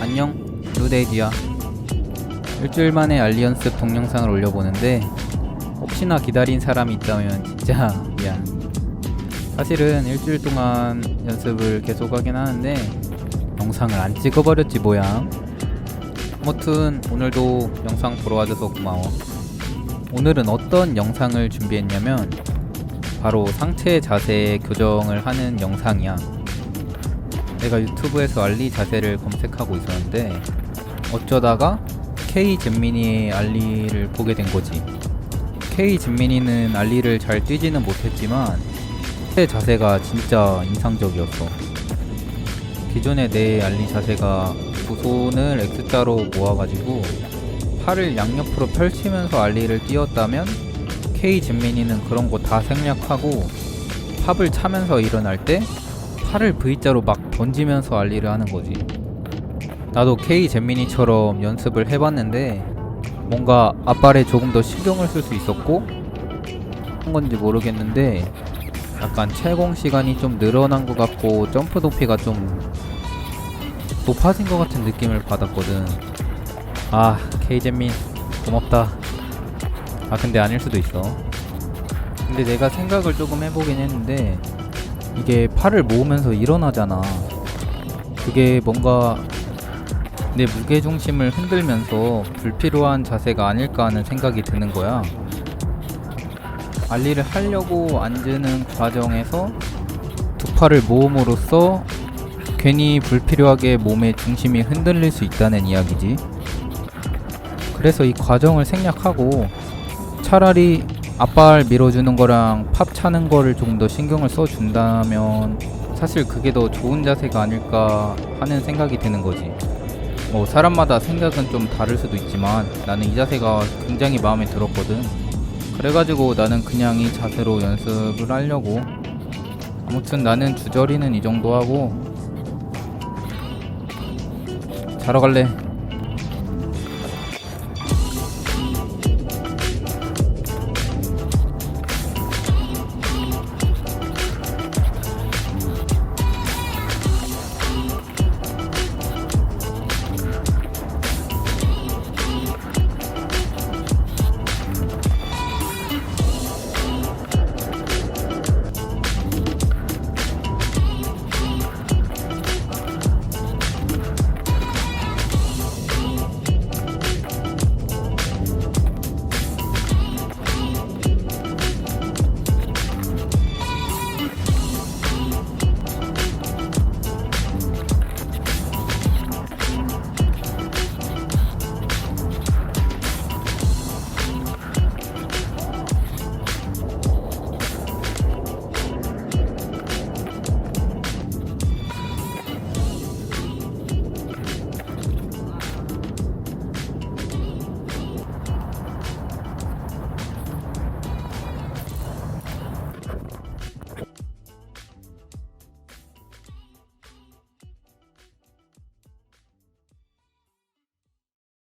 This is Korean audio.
안녕 루데이지야. 일주일 만에 알리언스 동영상을 올려보는데 혹시나 기다린 사람이 있다면 진짜 미안. 사실은 일주일 동안 연습을 계속 하긴 하는데 영상을 안 찍어버렸지 뭐야. 아무튼 오늘도 영상 보러 와줘서 고마워. 오늘은 어떤 영상을 준비했냐면 바로 상체 자세 교정을 하는 영상이야 내가 유튜브에서 알리 자세를 검색하고 있었는데 어쩌다가 K 잼민이의 알리를 보게 된 거지. K 잼민이는 알리를 잘 뛰지는 못했지만 제 자세가 진짜 인상적이었어. 기존의 내 알리 자세가 두 손을 X자로 모아가지고 팔을 양옆으로 펼치면서 알리를 뛰었다면 K 잼민이는 그런 거 다 생략하고 팝을 차면서 일어날 때 팔을 V자로 막 던지면서 알리를 하는 거지. 나도 K 잼민이처럼 연습을 해봤는데 뭔가 앞발에 조금 더 신경을 쓸 수 있었고 한 건지 모르겠는데 약간 채공 시간이 좀 늘어난 것 같고 점프 높이가 좀 높아진 것 같은 느낌을 받았거든. 아 K 잼민 고맙다. 아 근데 아닐 수도 있어. 근데 내가 생각을 조금 해보긴 했는데 이게 팔을 모으면서 일어나잖아. 그게 뭔가 내 무게 중심을 흔들면서 불필요한 자세가 아닐까 하는 생각이 드는 거야. 알리를 하려고 앉는 과정에서 두 팔을 모음으로써 괜히 불필요하게 몸의 중심이 흔들릴 수 있다는 이야기지. 그래서 이 과정을 생략하고 차라리 앞발 밀어주는 거랑 팝 차는 거를 조금 더 신경을 써준다면 사실 그게 더 좋은 자세가 아닐까 하는 생각이 드는 거지. 뭐 사람마다 생각은 좀 다를 수도 있지만 나는 이 자세가 굉장히 마음에 들었거든. 그래가지고 나는 그냥 이 자세로 연습을 하려고. 아무튼 나는 주저리는 이 정도 하고 자러 갈래.